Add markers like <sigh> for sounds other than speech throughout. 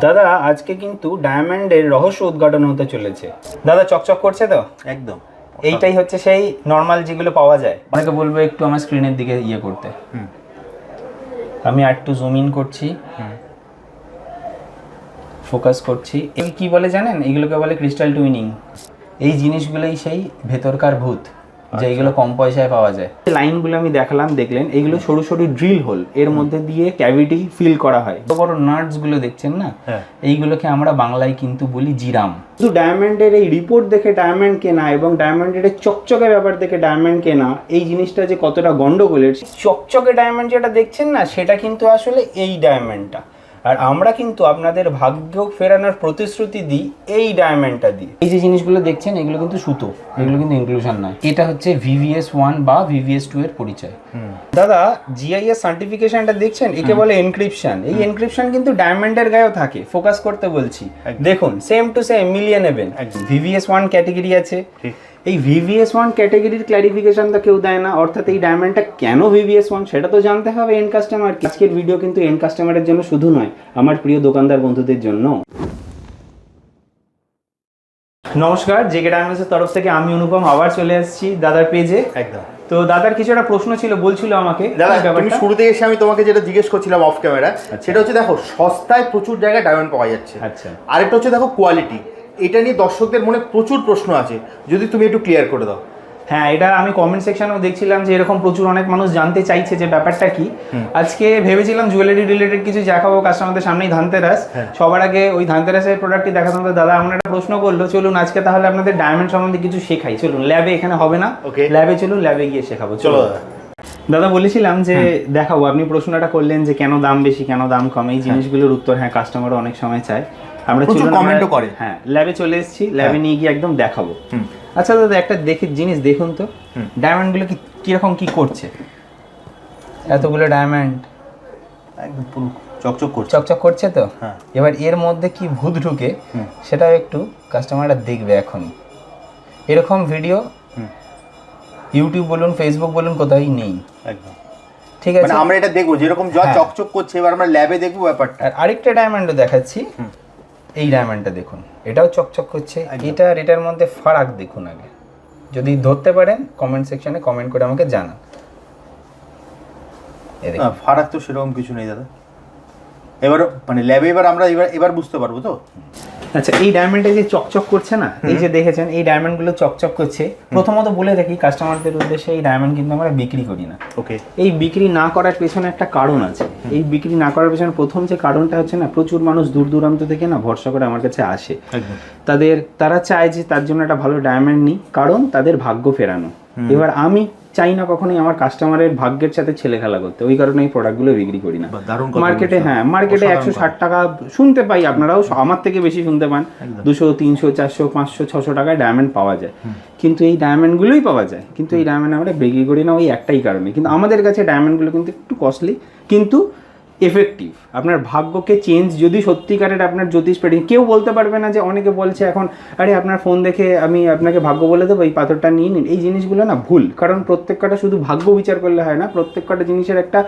দাদা আজকে কিন্তু ডায়মন্ডের রহস্য উদ্ঘাটন হতে চলেছে। দাদা চকচক করছে তো? একদম। এইটাই হচ্ছে সেই নর্মাল যেগুলো পাওয়া যায়। অনেকে বলব একটু আমার স্ক্রিনের দিকে ইয়ে করতে। আমি আর একটু জুম ইন করছি। ফোকাস করছি। এই কি বলে জানেন? এগুলোকে বলে ক্রিস্টাল টুইনিং এই জিনিসগুলোই সেই ভেতরকার ভূত। যে এইগুলো কম পয়সায় পাওয়া যায়। লাইনগুলো আমি দেখালাম দেখলেন এইগুলো সরু সরু ড্রিল হোল। এর মধ্যে দিয়ে ক্যাভিটি ফিল করা হয়। বড় বড় নাটসগুলো দেখছেন না? হ্যাঁ। এইগুলোকে আমরা বাংলায় কিন্তু বলি জিরাম। শুধু ডায়মন্ডের এই রিপোর্ট দেখে ডায়মন্ড কেনা এবং ডায়মন্ডের এই চকচকে ব্যাপার দেখে ডায়মন্ড কেনা এই জিনিসটা যে কতটা গন্ডগোলের চকচকে ডায়মন্ড যেটা দেখছেন না সেটা কিন্তু আসলে এই ডায়মন্ডটা আর আমরা কিন্তু আপনাদের ভাগ্য ফেরানোর প্রতিশ্রুতি দিই এই ডায়মন্ডটা দিয়ে। এই যে জিনিসগুলো দেখছেন এগুলো কিন্তু সুতো এগুলো কিন্তু ইনক্লুশন নয়। এটা হচ্ছে ভিভিএস ওয়ান বা ভিভিএস টু এর পরিচয়। দাদা জিআইএস সার্টিফিকেশনটা দেখছেন? একে বলে এনক্রিপশন এই এনক্রিপশন কিন্তু ডায়মন্ডের গায়েও থাকে ফোকাস করতে বলছি। দেখুন সেম টু সেম মিলিয়ে নেবেন। ভিভিএস ওয়ান ক্যাটেগরি আছে। এই ভিভিএস ওয়ান ক্যাটাগরির ক্ল্যারিফিকেশন তো কেউ দেয় না অর্থাৎ এই ডায়মন্ডটা কেন ভিভিএস ওয়ান সেটা তো জানতে হবে এন্ড কাস্টমার আজকের ভিডিও কিন্তু এন্ড কাস্টমারের জন্য শুধু নয় আমার প্রিয় দোকানদার বন্ধুদের জন্য। নমস্কার জেকে ডায়মন্ডসের তরফ থেকে আমি অনুপম আবার চলে এসেছি দাদার পেজে একদম। তো দাদার কিছু একটা প্রশ্ন ছিল বলছিল আমাকে দাদা তুমি শুরুতে এসে আমি তোমাকে যেটা জিজ্ঞেস করছিলাম অফ ক্যামেরা সেটা হচ্ছে দেখো সস্তায় প্রচুর জায়গায় ডায়মন্ড পাওয়া যাচ্ছে। আচ্ছা। আরেকটা হচ্ছে দেখো কোয়ালিটি এটা নিয়ে দর্শকদের মনে প্রচুর প্রশ্ন আছে। যদি তুমি একটু ক্লিয়ার করে দাও। হ্যাঁ এটা আমি কমেন্ট সেকশনেও দেখছিলাম যে এরকম প্রচুর অনেক মানুষ জানতে চাইছে যে ব্যাপারটা কি। আজকে ভেবেছিলাম জুয়েলারি রিলেটেড কিছু দেখাবো কাস্টমারদের সামনেই ধানতেরাস। হ্যাঁ। সবার আগে ওই ধানতেরাসের প্রোডাক্টটি দেখাতাম দাদা আমার একটা প্রশ্ন করল চলুন আজকে তাহলে আপনাদের ডায়মন্ড সম্বন্ধে কিছু শেখাই। চলুন ল্যাবে এখানে হবে না. ল্যাবে চলুন ল্যাবে গিয়ে শেখাবো। চলো দাদা দাদা বলেছিলাম যে দেখাবো আপনি প্রশ্নটা করলেন যে কেন দাম বেশি কেন দাম কম এই জিনিসগুলোর উত্তর হ্যাঁ কাস্টমার অনেক সময় চায়। আমরা প্রচুর চলুন আমরা- comment ও করে। হ্যাঁ ল্যাবে চলে এসেছি ল্যাবে নিয়ে গিয়ে একদম দেখাবো। আচ্ছা দাদা একটা দেখি জিনিস দেখুন তো। ডায়মন্ডগুলো কি কীরকম কি করছে? এতগুলো ডায়মন্ড একদম পুরো চকচক করছে। চকচক করছে তো? হ্যাঁ। এবার এর মধ্যে কি ভূত ঢুকে সেটাও একটু কাস্টমাররা দেখবে এখনই। এরকম ভিডিও ইউটিউব বলুন ফেসবুক বলুন কোথাওই নেই। একদম। ঠিক আছে? মানে আমরা এটা দেখব যেরকম যা হ্যাঁ। চকচক করছে এবার আমরা ল্যাবে দেখব ব্যাপারটা। আর আরেকটা ডায়মন্ডও দেখাচ্ছি। হুম। এই ডায়মন্ডটা দেখুন। এটাও চকচক করছে। এটা আর এটার মধ্যে ফারাক দেখুন আগে। যদি ধরতে পারেন কমেন্ট সেকশনে কমেন্ট করে আমাকে জানান। ফারাক তো সেরকম কিছু নেই দাদা। এবার মানে ল্যাবে এবার আমরা এবার এবার বুঝতে পারব তো? আচ্ছা এই ডায়মন্ডটা যে চকচক করছে না এই যে দেখেছেন এই ডায়মন্ডগুলো চকচক করছে। প্রথমত বলে রাখি কাস্টমারদের উদ্দেশ্যে এই ডায়মন্ড কিন্তু আমরা বিক্রি করি না। ওকে এই বিক্রি না করার পেছনে একটা কারণ আছে। এই বিক্রি না করার পেছনে প্রথম যে কারণটা হচ্ছে না প্রচুর মানুষ দূর দূরান্ত থেকে না ভরসা করে আমার কাছে আসে। তাদের তারা চায় যে তার জন্য একটা ভালো ডায়মন্ড নিই কারণ তাদের ভাগ্য ফেরানো। এবার আমি চাই না কখনোই আমার কাস্টমারের ভাগ্যের সাথে ছেলে খেলা করতে। ওই কারণে এই প্রোডাক্টগুলো বিক্রি করি না। মার্কেটে হ্যাঁ মার্কেটে একশো ষাট টাকা শুনতে পাই আপনারাও আমার থেকে বেশি শুনতে পান। দুশো তিনশো চারশো পাঁচশো ছশো টাকায় ডায়মন্ড পাওয়া যায়। কিন্তু এই ডায়মন্ডগুলোই পাওয়া যায়। কিন্তু এই ডায়মন্ড আমরা বিক্রি করি না ওই একটাই কারণে। কিন্তু আমাদের কাছে ডায়মন্ডগুলো কিন্তু একটু কস্টলি কিন্তু এফেক্টিভ আপনার ভাগ্যকে চেঞ্জ যদি সত্যিকারের আপনার জ্যোতিষ পেটে কেউ বলতে পারবে না যে অনেকে বলছে এখন আরে আপনার ফোন দেখে আমি আপনাকে ভাগ্য বলে দেবো এই পাথরটা নিয়ে নিন। এই জিনিসগুলো না ভুল কারণ প্রত্যেকটা শুধু ভাগ্য বিচার করলে হয় না প্রত্যেকটা জিনিসের একটা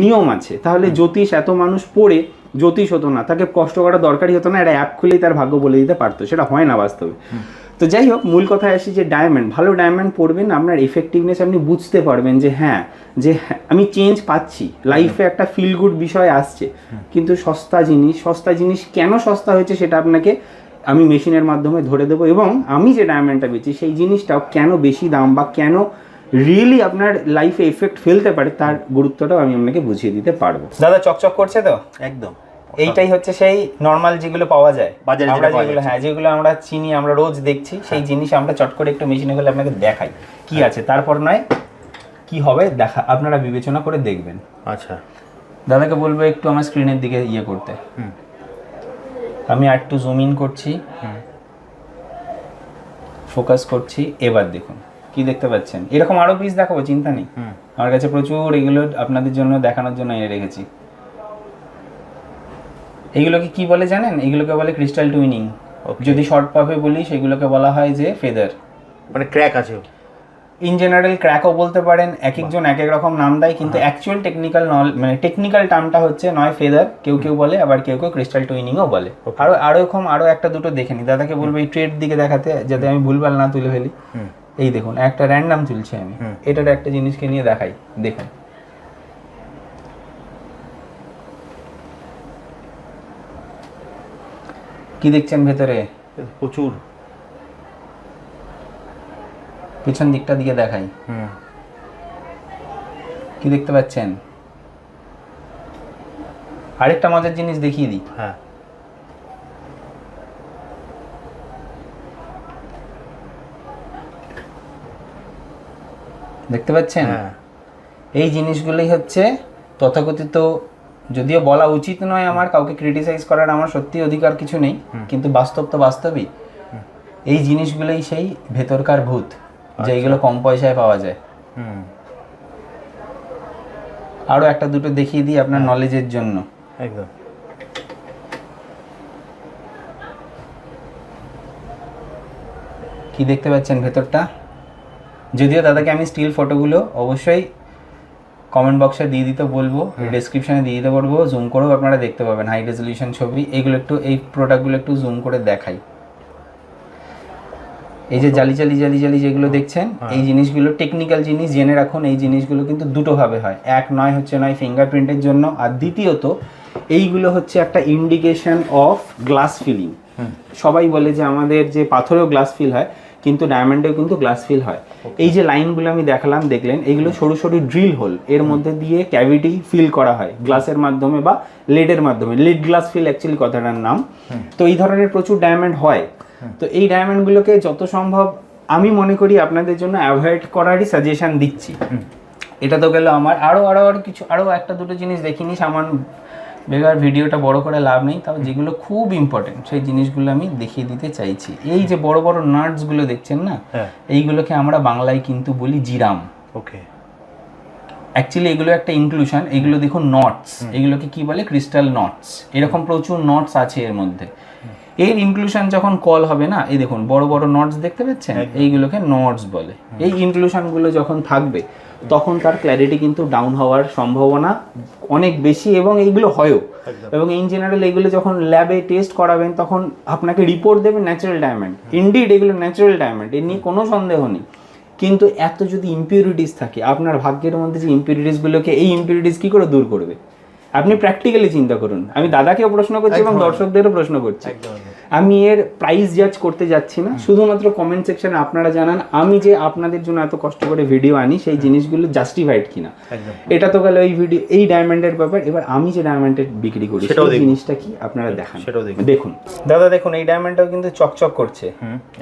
নিয়ম আছে। তাহলে জ্যোতিষ এত মানুষ পড়ে জ্যোতিষ হতো না তাকে কষ্ট করা দরকারই হতো না একটা অ্যাপ খুলেই তার ভাগ্য বলে দিতে পারতো সেটা হয় না বাস্তবে। তো যাই হোক মূল কথায় আসি যে ডায়মন্ড ভালো ডায়মন্ড পড়বেন আপনার এফেক্টিভনেস আপনি বুঝতে পারবেন যে হ্যাঁ যে হ্যাঁ, আমি চেঞ্জ পাচ্ছি। লাইফে একটা ফিল গুড বিষয় আসছে। কিন্তু সস্তা জিনিস সস্তা জিনিস কেন সস্তা হয়েছে সেটা আপনাকে আমি মেশিনের মাধ্যমে ধরে দেবো এবং আমি যে ডায়মন্ডটা বেচি সেই জিনিসটাও কেন বেশি দাম বা কেন রিয়েলি আপনার লাইফে এফেক্ট ফেলতে পারে তার গুরুত্বটাও আমি আপনাকে বুঝিয়ে দিতে পারব। দাদা চকচক করছে তো? একদম। এইটাই হচ্ছে সেই নর্মাল যেগুলো পাওয়া যায়। বাজারে আমরা যেগুলো হ্যাঁ যেগুলো আমরা চিনি আমরা রোজ দেখছি সেই জিনিস আমরা চট করে একটু মেশিনে গেলে আপনাকে দেখাই কি আছে। তারপর নয় কি হবে দেখা আপনারা বিবেচনা করে দেখবেন। আচ্ছা। দাদাকে বলব একটু আমার স্ক্রিনের দিকে ইয়ে করতে। আমি আর একটু জুম ইন করছি। ফোকাস করছি। এবার দেখুন কি দেখতে পাচ্ছেন? এরকম আরও পিস দেখাবো চিন্তা নেই। আমার কাছে প্রচুর এগুলো আপনাদের জন্য দেখানোর জন্য এনে রেখেছি। এগুলোকে কি বলে জানেন? এগুলোকে বলে ক্রিস্টাল টুইনিং যদি শর্ট পাফে বলি সেগুলোকে বলা হয় যে ফেদার মানে ক্র্যাক আছে। ইন জেনারেল ক্র্যাকও বলতে পারেন এক একজন এক এক রকম নাম দেয় কিন্তু অ্যাকচুয়াল টেকনিক্যাল মানে টেকনিক্যাল টার্মটা হচ্ছে নয় ফেদার কেউ কেউ বলে আবার কেউ কেউ ক্রিস্টাল টুইনিংও বলে। আরও আরও এরকম আরও একটা দুটো দেখে নি। দাদাকে বলব এই ট্রেড দিকে দেখাতে যাতে আমি ভুলভাল না তুলে ফেলি। এই দেখুন একটা র্যান্ডাম তুলছি আমি। এটার একটা জিনিসকে নিয়ে দেখাই দেখুন। কি দেখছেন ভেতরে? প্রচুর। পিছন দিকটা দিকে দেখাই। হুম। কি দেখতে পাচ্ছেন? আরেকটা মজার জিনিস দেখিয়ে দিই। হ্যাঁ। দেখতে পাচ্ছেন? হ্যাঁ। এই জিনিসগুলোই হচ্ছে তথাকথিত যদিও বলা উচিত নয় আমার কাউকে ক্রিটিসাইজ করার আমার সত্যি অধিকার কিছু নেই কিন্তু বাস্তব তো বাস্তবই। এই জিনিসগুলোই সেই ভেতরকার ভূত যেইগুলো কম পয়সায় পাওয়া যায়। আরও একটা দুটো দেখিয়ে দিই আপনার নলেজের জন্য। একদম। কি দেখতে পাচ্ছেন ভেতরটা? যদিও দাদাকে আমি স্টিল ফটোগুলো অবশ্যই কমেন্ট বক্সে দিয়ে দিতে বলব ডেসক্রিপশনে দিয়ে দিতে বলব জুম করেও আপনারা দেখতে পাবেন হাই রেজলিউশন ছবি এইগুলো একটু এই প্রোডাক্টগুলো একটু জুম করে দেখাই। এই যে জালি জালি জালি জালি যেগুলো দেখছেন এই জিনিসগুলো টেকনিক্যাল জিনিস জেনে রাখুন এই জিনিসগুলো কিন্তু দুটো ভাবে হয়। এক নয় হচ্ছে নয় ফিঙ্গারপ্রিন্টের জন্য আর দ্বিতীয়ত এইগুলো হচ্ছে একটা ইন্ডিকেশন অফ গ্লাস ফিলিং সবাই বলে যে আমাদের যে পাথরেও গ্লাস ফিল হয় কিন্তু ডায়মন্ডেও কিন্তু গ্লাস ফিল হয়। এই যে লাইনগুলো আমি দেখালাম দেখলেন এগুলো সরু সরু ড্রিল হোল এর মধ্যে দিয়ে ক্যাভিটি ফিল করা হয় গ্লাসের মাধ্যমে বা লেডের মাধ্যমে। লিড গ্লাস ফিল অ্যাকচুয়ালি কথাটার নাম। তো এই ধরনের প্রচুর ডায়মন্ড হয়। তো এই ডায়মন্ডগুলোকে যত সম্ভব আমি মনে করি আপনাদের জন্য অ্যাভয়েড করারই সাজেশন দিচ্ছি। এটা তো গেল আমার। আরও আরও আরও কিছু আরও একটা দুটো জিনিস দেখিনি সামান বেকার ভিডিওটা বড় করে লাভ নেই তাও যেগুলো খুব ইম্পর্টেন্ট সেই জিনিসগুলো আমি দেখিয়ে দিতে চাইছি। এই যে বড় বড় নার্ডসগুলো দেখছেন না হ্যাঁ। এইগুলোকে আমরা বাংলায় কিন্তু বলি জিরাম। ওকে। অ্যাকচুয়ালি এগুলো একটা ইনক্লুশন এগুলো দেখুন নটস এগুলোকে কি বলে? ক্রিস্টাল নটস এরকম প্রচুর নটস আছে এর মধ্যে। এর ইনক্লুশন যখন কল হবে না এই দেখুন বড় বড় নটস দেখতে পাচ্ছেন? এইগুলোকে নটস বলে। এই ইনক্লুশনগুলো যখন থাকবে তখন তার ক্ল্যারিটি কিন্তু ডাউন হওয়ার সম্ভাবনা অনেক বেশি এবং এইগুলো হয়ও। এবং ইন জেনারেল এগুলো যখন ল্যাবে টেস্ট করাবেন তখন আপনাকে রিপোর্ট দেবে ন্যাচারাল ডায়মন্ড ইনডিড এগুলো ন্যাচারাল ডায়মন্ড এ নিয়ে কোনো সন্দেহ নেই। কিন্তু এত যদি ইম্পিউরিটিস থাকে আপনার ভাগ্যের মধ্যে যে ইম্পিউরিটিসগুলোকে এই ইম্পিউরিটিস কী করে দূর করবে? আপনি প্র্যাকটিক্যালি চিন্তা করুন। আমি দাদাকেও প্রশ্ন করছি এবং দর্শকদেরও প্রশ্ন করছি। আমি এর প্রাইস জাজ করতে যাচ্ছি না। শুধুমাত্র কমেন্ট সেকশনে আপনারা জানান আমি যে আপনাদের জন্য এত কষ্ট করে ভিডিও আনি সেই জিনিসগুলো জাস্টিফাইড কিনা। এটা তো গেল এই ভিডিও এই ডায়মন্ডের ব্যাপার। এবার আমি যে ডায়মন্ডের বিক্রি করি সেটা। জিনিসটা কি আপনারা দেখান সেটাও দেখুন। দেখুন। দাদা দেখুন এই ডায়মন্ডটাও কিন্তু চকচক করছে।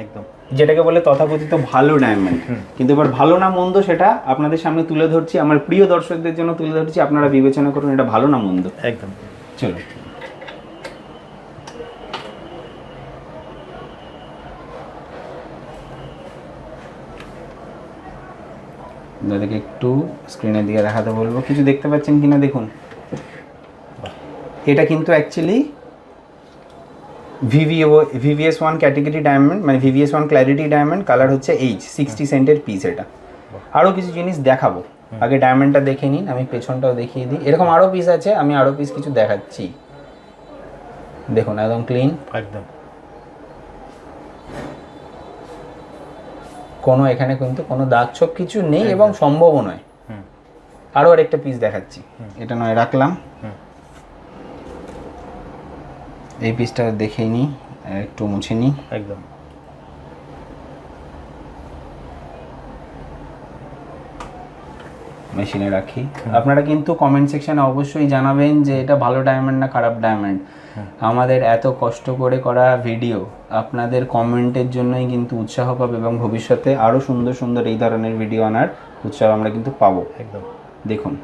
একদম। যেটাকে বলে তথাকথিত ভালো ডায়মন্ড কিন্তু এবার ভালো না মন্দ সেটা আপনাদের সামনে তুলে ধরছি। আমার প্রিয় দর্শকদের জন্য তুলে ধরছি। আপনারা বিবেচনা করুন এটা ভালো না মন্দ। একদম। চলো দাদাকে একটু স্ক্রিনের দিকে দেখাতে বলব। কিছু দেখতে পাচ্ছেন কিনা দেখুন। এটা কিন্তু actually VVO VVS one category diamond মানে VVS one clarity diamond colour হচ্ছে এইচ সিক্সটি সেন্টের পিস এটা। আরও কিছু জিনিস দেখাবো। আগে ডায়মন্ডটা দেখে নিন আমি পেছনটাও দেখিয়ে দিই। এরকম আরও পিস আছে আমি আরও পিস কিছু দেখাচ্ছি। দেখুন একদম ক্লিন একদম। কোনো এখানে কিন্তু কোনো দাগ ছোপ কিছু নেই এবং সম্ভবও নয়। আরও আরেকটা পিস দেখাচ্ছি। এটা নয় রাখলাম। এই পিসটা দেখেই নিই একটু মুছে নিই একদম। মেশিনে রাখি। আপনারা কিন্তু কমেন্ট সেকশনে অবশ্যই জানাবেন যে এটা ভালো ডায়মন্ড না খারাপ ডায়মন্ড আমাদের এত কষ্ট করে করা ভিডিও আপনাদের কমেন্টের জন্যই কিন্তু উৎসাহ পাবে এবং ভবিষ্যতে আরও সুন্দর সুন্দর এই ধরনের ভিডিও আনার উৎসাহ আমরা কিন্তু পাবো। একদম। দেখুন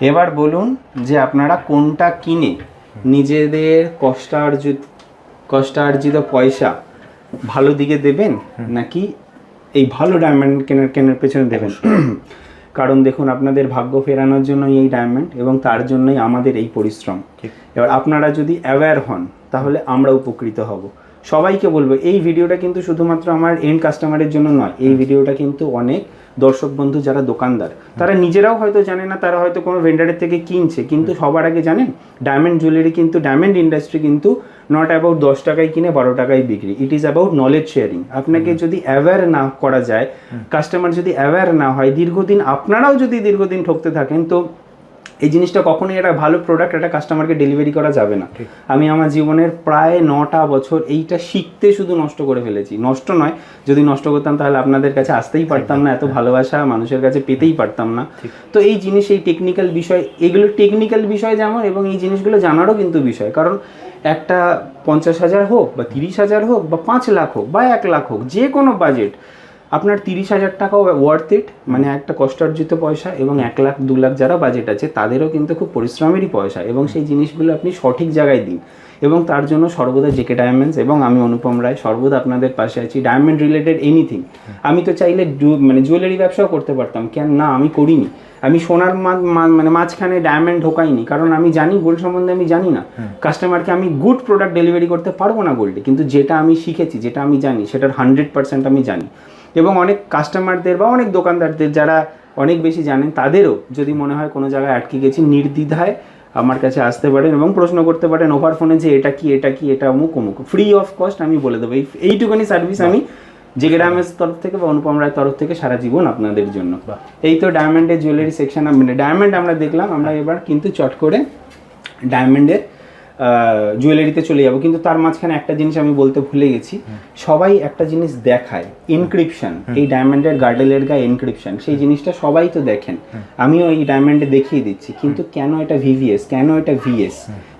এবার বলুন যে আপনারা কোনটা কিনে নিজেদের কষ্টার্জিত কষ্টার্জিত পয়সা ভালো দিকে দেবেন নাকি এই ভালো ডায়মন্ড কেনার কেনার পেছনে দেবেন? <clears throat> কারণ দেখুন আপনাদের ভাগ্য ফেরানোর জন্যই এই ডায়মন্ড এবং তার জন্যই আমাদের এই পরিশ্রম। এবার আপনারা যদি অ্যাওয়্যার হন তাহলে আমরা উপকৃত হব। সবাইকে বলব এই ভিডিওটা কিন্তু শুধুমাত্র আমার এন্ড কাস্টমারের জন্য নয় এই ভিডিওটা কিন্তু অনেক দর্শক বন্ধু যারা দোকানদার তারা নিজেরাও হয়তো জানে না তারা হয়তো কোনো ভেন্ডারের থেকে কিনছে কিন্তু সবার আগে জানেন ডায়মন্ড জুয়েলারি কিন্তু ডায়মন্ড ইন্ডাস্ট্রি কিন্তু নট অ্যাবাউট দশ টাকায় কিনে বারো টাকায় বিক্রি it is about knowledge sharing আপনাকে যদি অ্যাওয়্যার না করা যায় কাস্টমার যদি অ্যাওয়্যার না হয় দীর্ঘদিন আপনারাও যদি দীর্ঘদিন ঠকতে থাকেন তো এই জিনিসটা কখনোই একটা ভালো প্রোডাক্ট একটা কাস্টমারকে ডেলিভারি করা যাবে না। আমি আমার জীবনের প্রায় নটা বছর এইটা শিখতে শুধু নষ্ট করে ফেলেছি। নষ্ট নয় যদি নষ্ট করতাম তাহলে আপনাদের কাছে আসতেই পারতাম না এত ভালোবাসা মানুষের কাছে পেতেই পারতাম না। তো এই জিনিস এই টেকনিক্যাল বিষয় এগুলো টেকনিক্যাল বিষয় যেমন এবং এই জিনিসগুলো জানারও কিন্তু বিষয়। কারণ একটা পঞ্চাশ হাজার হোক বা তিরিশ হাজার হোক বা পাঁচ লাখ হোক বা এক লাখ হোক যে কোনো বাজেট আপনার তিরিশ হাজার টাকাও ওয়ার্থ ইট মানে একটা কষ্টার্জিত পয়সা এবং এক লাখ দু লাখ যারা বাজেট আছে তাদেরও কিন্তু খুব পরিশ্রমেরই পয়সা এবং সেই জিনিসগুলো আপনি সঠিক জায়গায় দিন। এবং তার জন্য সর্বদা জেকে ডায়মন্ডস এবং আমি অনুপম রায় সর্বদা আপনাদের পাশে আছি। ডায়মন্ড রিলেটেড এনিথিং আমি তো চাইলে মানে জুয়েলারি ব্যবসাও করতে পারতাম। কেন না আমি করিনি। আমি সোনার মানে মাঝখানে ডায়মন্ড ঢোকাইনি। কারণ আমি জানি গোল্ড সম্বন্ধে আমি জানি না। কাস্টমারকে আমি গুড প্রোডাক্ট ডেলিভারি করতে পারব না গোল্ডে কিন্তু যেটা আমি শিখেছি যেটা আমি জানি সেটার হান্ড্রেড পার্সেন্ট আমি জানি। এবং অনেক কাস্টমারদের বা অনেক দোকানদারদের যারা অনেক বেশি জানেন তাদেরও যদি মনে হয় কোনো জায়গায় আটকে গেছি নির্দ্বিধায় আমার কাছে আসতে পারেন এবং প্রশ্ন করতে পারেন ওভার ফোনে যে এটা কি এটা কি এটা অমুক অমুক। ফ্রি অফ কস্ট আমি বলে দেবো। এই এইটুকুনি সার্ভিস আমি জেগে ডায়মন্ডস তরফ থেকে বা অনুপম রায়ের তরফ থেকে সারা জীবন আপনাদের জন্য। এই তো ডায়মন্ডের জুয়েলারি সেকশন মানে ডায়মন্ড আমরা দেখলাম আমরা এবার কিন্তু চট করে ডায়মন্ডের জুয়েলারিতে চলে যাব। কিন্তু তার মাঝখানে একটা জিনিস আমি বলতে ভুলে গেছি। সবাই একটা জিনিস দেখায় ইনক্রিপশন এই ডায়মন্ডের গার্ডেলের গায়ে ইনক্রিপশন সেই জিনিসটা সবাই তো দেখেন। আমিও এই ডায়মন্ডে দেখিয়ে দিচ্ছি। কিন্তু কেন এটা ভিভিএস কেন এটা ভিএস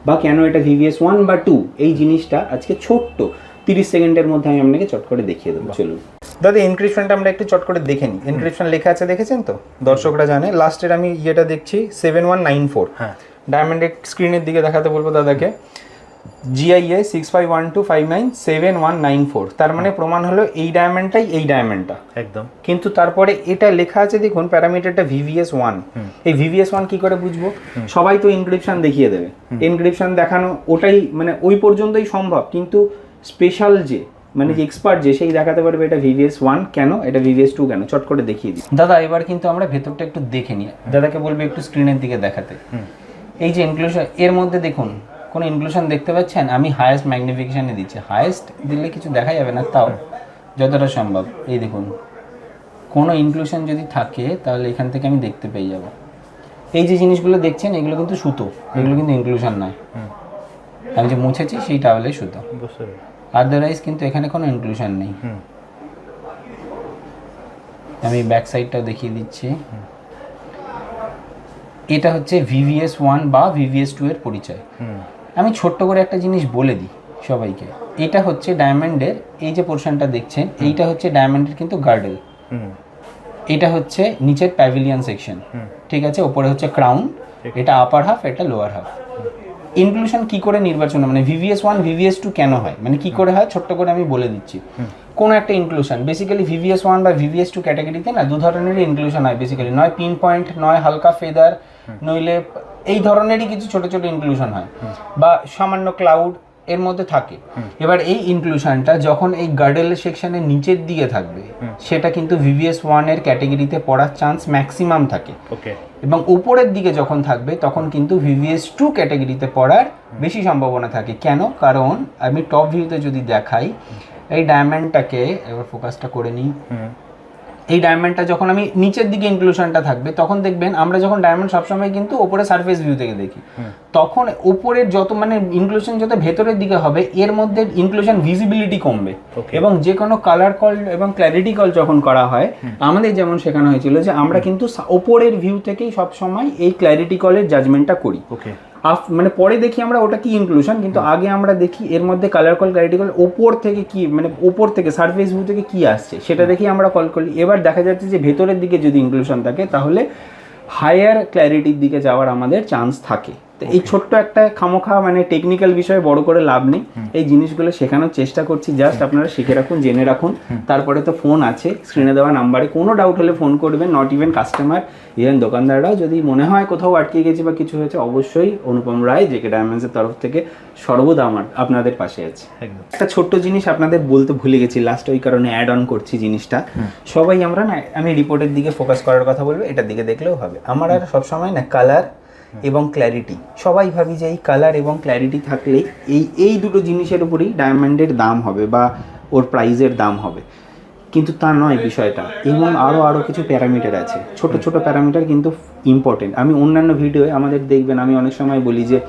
বা কেন এটা ভিভিএস ওয়ান বা টু এই জিনিসটা আজকে ছোট্ট। তিরিশ সেকেন্ডের মধ্যে আমি আপনাকে চট করে দেখিয়ে দেবো। চলুন। দাদা ইনক্রিপশনটা আমরা একটু চট করে দেখে নিই। ইনক্রিপশন লেখা আছে দেখেছেন তো? দর্শকরা জানে। লাস্টের আমি ইয়েটা দেখছি সেভেন ওয়ান নাইন ফোর হ্যাঁ। ডায়মন্ডের স্ক্রিনের দিকে দেখাতে বলব দাদাকে। GIA six five one two five nine seven one nine four তার মানে প্রমাণ হলো এই ডায়মন্ডটাই এই ডায়মন্ডটা একদম। কিন্তু তারপরে এটা লেখা আছে দেখুন প্যারামিটারটা ভিভিএস ওয়ান এই ভিভিএস ওয়ান কি করে বুঝব? সবাই তো ইনক্রিপশন দেখিয়ে দেবে। ইনক্রিপশন দেখানো ওটাই মানে ওই পর্যন্তই সম্ভব। কিন্তু স্পেশাল যে মানে যে এক্সপার্ট যে সেই দেখাতে পারবে এটা ভিভিএস ওয়ান কেন? এটা ভিভিএস টু কেন? চট করে দেখিয়ে দিই। দাদা এবার কিন্তু আমরা ভেতরটা একটু দেখে নিই। দাদাকে বলবে একটু স্ক্রিনের দিকে দেখাতে। এই যে ইনক্লুশন এর মধ্যে দেখুন কোনো ইনক্লুশন দেখতে পাচ্ছেন? আমি হায়েস্ট ম্যাগনিফিকেশানে দিচ্ছি। হায়েস্ট দিলে কিছু দেখা যাবে না তাও যতটা সম্ভব। এই দেখুন কোনো ইনক্লুশন যদি থাকে তাহলে এখান থেকে আমি দেখতে পেয়ে যাব। এই যে জিনিসগুলো দেখছেন এগুলো কিন্তু সুতো এগুলো কিন্তু ইনক্লুশন নয়। আমি যে মুছেছি সেই টাওয়ালে সুতো। আদারওয়াইজ কিন্তু এখানে কোনো ইনক্লুশন নেই। আমি ব্যাক সাইডটাও দেখিয়ে দিচ্ছি। এটা হচ্ছে ভিভিএস ওয়ান বা ভিভিএস টু এর পরিচয়। আমি ছোট্ট করে একটা জিনিস বলে দিই সবাইকে। এটা হচ্ছে ডায়মন্ডের এই যে পোর্শনটা দেখছেন এইটা হচ্ছে ডায়মন্ডের কিন্তু গার্ডেল হুম। এটা হচ্ছে নিচের প্যাভিলিয়ন সেকশন ঠিক আছে? ওপরে হচ্ছে ক্রাউন এটা আপার হাফ এটা লোয়ার হাফ ইনক্লুশন কি করে নির্বাচন? মানে ভিভিএস ওয়ান ভিভিএস টু কেন হয়? মানে কি করে হয়? ছোট্ট করে আমি বলে দিচ্ছি। কোনো একটা ইনক্লুশন বেসিক্যালি ভিভিএস ওয়ান বা ভিভিএস টু ক্যাটাগরিতে না দু ধরনেরই ইনক্লুশন হয় বেসিক্যালি নয় পিন পয়েন্ট নয় হালকা ফেদার নইলে এই ধরনেরই কিছু ছোট ছোট ইনক্লুশন হয়। বা সামান্য ক্লাউড এর মধ্যে থাকে। এবার এই ইনক্লুশনটা যখন এই গার্ডেল সেকশনের নিচের দিকে থাকবে সেটা কিন্তু ভিভিএস ওয়ানের ক্যাটাগরিতে পড়ার চান্স ম্যাক্সিমাম থাকে। এবং উপরের দিকে যখন থাকবে তখন কিন্তু ভিভিএস টু ক্যাটাগরিতে পড়ার বেশি সম্ভাবনা থাকে। কেন? কারণ আমি টপ ভিউতে যদি দেখাই এই ডায়মন্ডটাকে এবার ফোকাসটা করে নিই। এই ডায়মন্ডটা যখন আমি নিচের দিকে ইনক্লুশনটা থাকবে তখন দেখবেন আমরা যখন ডায়মন্ড সবসময় কিন্তু ওপরে সারফেস ভিউ থেকে দেখি। তখন উপরের যত মানে ইনক্লুশন যত ভেতরের দিকে হবে এর মধ্যে ইনক্লুশন ভিজিবিলিটি কমবে। এবং যে কোনো কালার কল এবং ক্ল্যারিটি কল যখন করা হয় আমাদের যেমন শেখানো হয়েছিল যে আমরা কিন্তু ওপরের ভিউ থেকেই সবসময় এই ক্ল্যারিটি কলের জাজমেন্টটা করি। ওকে মানে পরে দেখি আমরা ওটা কি ইনক্লুশন কিন্তু আগে আমরা দেখি এর মধ্যে কালার কল ক্লারিটি কল ওপর থেকে কি মানে ওপর থেকে সারফেস ভিউ থেকে কি আসছে সেটা দেখি আমরা কল করি। এবার দেখা যাচ্ছে যে ভেতরের দিকে যদি ইনক্লুশন থাকে তাহলে হায়ার ক্ল্যারিটির দিকে যাওয়ার আমাদের চান্স থাকে। তো এই ছোট্ট একটা খামোখা মানে টেকনিক্যাল বিষয়ে বড় করে লাভ নেই। এই জিনিসগুলো শেখানোর চেষ্টা করছি। জাস্ট আপনারা শিখে রাখুন জেনে রাখুন। তারপরে তো ফোন আছে স্ক্রিনে দেওয়া নাম্বারে। কোনো ডাউট হলে ফোন করবেন নট ইভেন কাস্টমার ইভেন দোকানদাররাও। যদি মনে হয় কোথাও আটকে গেছে বা কিছু হয়েছে অবশ্যই অনুপম রায় জেকে ডায়মন্ডসের তরফ থেকে সর্বদা আমার আপনাদের পাশে আছে। একটা ছোট্ট জিনিস আপনাদের বলতে ভুলে গেছি লাস্ট ওই কারণে অ্যাড অন করছি জিনিসটা। সবাই আমরা না আমি রিপোর্টের দিকে ফোকাস করার কথা বলব এটার দিকে দেখলেও হবে। আমার আর সবসময় না কালার এবং ক্ল্যারিটি সবাই ভাবি যে এই কালার এবং ক্ল্যারিটি থাকলে এই এই দুটো জিনিসের উপরেই ডায়মন্ডের দাম হবে বা ওর প্রাইজের দাম হবে। কিন্তু তা নয় বিষয়টা। এবং আরও আরও কিছু প্যারামিটার আছে। ছোট ছোট প্যারামিটার কিন্তু ইম্পর্টেন্ট আমি অন্যান্য ভিডিওয়ে আমাদের দেখবেন আমি অনেক সময় বলি যে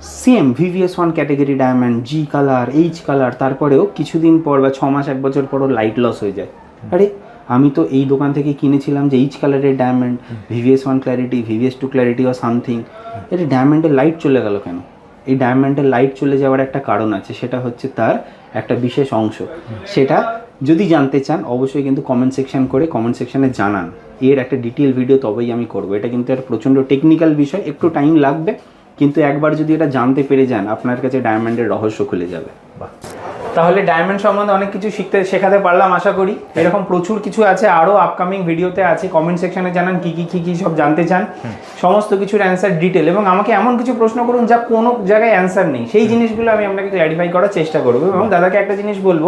same VVS one category diamond G colour H colour তারপরেও কিছুদিন পর বা ছ মাস এক বছর পরও লাইট লস হয়ে যায়। আরে আমি তো এই দোকান থেকে কিনেছিলাম যে এইচ কালারের diamond VVS one clarity VVS two clarity বা সামথিং এটা ডায়মন্ডের লাইট চলে গেল কেন? এই ডায়মন্ডের লাইট চলে যাওয়ার একটা কারণ আছে, সেটা হচ্ছে তার একটা বিশেষ অংশ। সেটা যদি জানতে চান, অবশ্যই কিন্তু কমেন্ট সেকশন করে কমেন্ট সেকশনে জানান। এর একটা ডিটেল ভিডিও তবেই আমি করব। এটা কিন্তু একটা প্রচণ্ড টেকনিক্যাল বিষয়, একটু টাইম লাগবে। কিন্তু একবার যদি এটা জানতে পেরে যান, আপনার কাছে ডায়মন্ডের রহস্য খুলে যাবে। বাহ। তাহলে ডায়মন্ড সম্বন্ধে অনেক কিছু শিখতে শেখাতে পারলাম আশা করি। এরকম প্রচুর কিছু আছে আরও আপকামিং ভিডিওতে আছে। কমেন্ট সেকশনে জানান কি কি কি কি সব জানতে চান। সমস্ত কিছুর অ্যান্সার ডিটেল এবং আমাকে এমন কিছু প্রশ্ন করুন যা কোনো জায়গায় অ্যান্সার নেই। সেই জিনিসগুলো আমি আপনাকে ক্ল্যারিফাই করার চেষ্টা করব। এবং দাদাকে একটা জিনিস বলব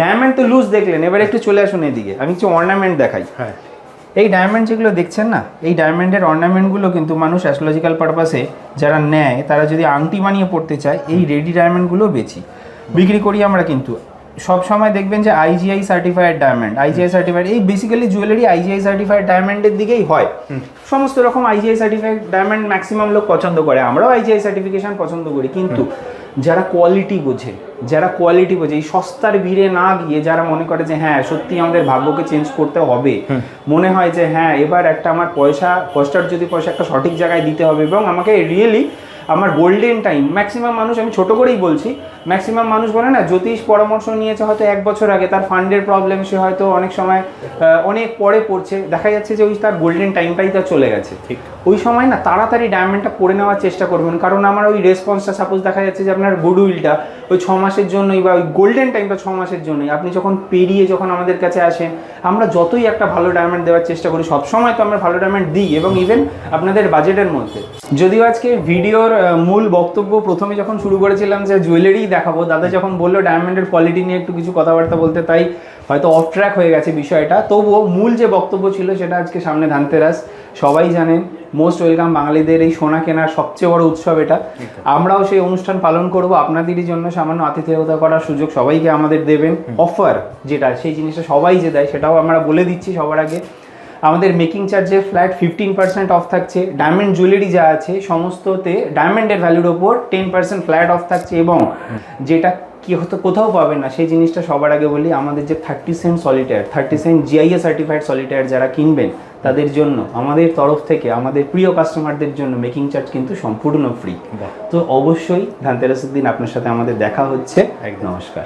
ডায়মন্ড তো লুজ দেখলেন এবার একটু চলে আসুন এদিকে। আমি কিছু অর্নামেন্ট দেখাই। হ্যাঁ। এই ডায়মন্ড যেগুলো দেখছেন না এই ডায়মন্ডের অর্নামেন্টগুলো কিন্তু মানুষ অ্যাস্ট্রোলজিক্যাল পারপাসে যারা নেয় তারা যদি আংটি বানিয়ে পড়তে চায় এই রেডি ডায়মন্ডগুলো বেচি। বিক্রি করি আমরা কিন্তু। সব সময় দেখবেন যে IGI certified diamond IGI certified এই বেসিক্যালি জুয়েলারি আইজিআই সার্টিফাইড ডায়মন্ডের দিকেই হয়। সমস্ত রকম আইজিআই সার্টিফাইড ডায়মন্ড ম্যাক্সিমাম লোক পছন্দ করে। আমরাও আইজিআই সার্টিফিকেশন পছন্দ করি। কিন্তু যারা কোয়ালিটি বোঝে যারা কোয়ালিটি বোঝে এই সস্তার ভিড়ে না গিয়ে যারা মনে করে যে হ্যাঁ সত্যি আমাদের ভাগ্যকে চেঞ্জ করতে হবে। মনে হয় যে হ্যাঁ এবার একটা আমার পয়সা কষ্টার যদি পয়সা একটা সঠিক জায়গায় দিতে হবে এবং আমাকে রিয়েলি আমার গোল্ডেন টাইম ম্যাক্সিমাম মানুষ, আমি ছোট করেই বলছি ম্যাক্সিমাম মানুষ বলে না, জ্যোতিষ পরামর্শ নিয়েছে হয়তো এক বছর আগে, তার ফান্ডের প্রবলেম সে হয়তো অনেক সময় অনেক পরে পড়ছে, দেখা যাচ্ছে যে ওই তার গোল্ডেন টাইমটাই তার চলে গেছে। ঠিক। ওই সময় না তাড়াতাড়ি ডায়মন্ডটা করে নেওয়ার চেষ্টা করবেন। কারণ আমার ওই রেসপন্সটা সাপোজ দেখা যাচ্ছে যে আপনার গুডউইলটা ওই ছ মাসের জন্যই বা ওই গোল্ডেন টাইমটা ছ মাসের জন্যই। আপনি যখন পেরিয়ে যখন আমাদের কাছে আসেন, আমরা যতই একটা ভালো ডায়মন্ড দেওয়ার চেষ্টা করি, সবসময় তো আমরা ভালো ডায়মন্ড দিই এবং ইভেন আপনাদের বাজেটের মধ্যে। যদিও আজকে ভিডিওর মূল বক্তব্য প্রথমে যখন শুরু করেছিলাম যে জুয়েলারি দেখাবো, দাদা যখন বলল ডায়মন্ডের কোয়ালিটি নিয়ে একটু কিছু কথাবার্তা বলতে, তাই হয়তো অফ ট্র্যাক হয়ে গেছে বিষয়টা। তবুও মূল যে বক্তব্য ছিল সেটা আজকে সামনে ধানতেরাস। সবাই জানেন মোস্ট ওয়েলকাম বাঙালিদের এই সোনা কেনার সবচেয়ে বড় উৎসব এটা। আমরাও সেই অনুষ্ঠান পালন করব। আপনাদেরই জন্য সামান্য আতিথেয়তা করার সুযোগ সবাইকে আমাদের দেবেন। অফার যেটা সেই জিনিসটা সবাই যে দেয় সেটাও আমরা বলে দিচ্ছি সবার আগে। আমাদের মেকিং চার্জে ফ্ল্যাট ফিফটিন পার্সেন্ট অফ থাকছে। ডায়মন্ড জুয়েলারি যা আছে সমস্ততে ডায়মন্ডের ভ্যালুর ওপর টেন পার্সেন্ট ফ্ল্যাট অফ থাকছে এবং যেটা কি হতো কোথাও পাবেন না। সেই জিনিসটা সবার আগে বলি আমাদের যে thirty cent solitaire thirty cent GIA certified solitaire যারা কিনবেন তাদের জন্য আমাদের তরফ থেকে আমাদের প্রিয় কাস্টমারদের জন্য মেকিং চার্জ কিন্তু সম্পূর্ণ ফ্রি তো অবশ্যই ধানতেরাসের দিন আপনার সাথে আমাদের দেখা হচ্ছে। এক নমস্কার।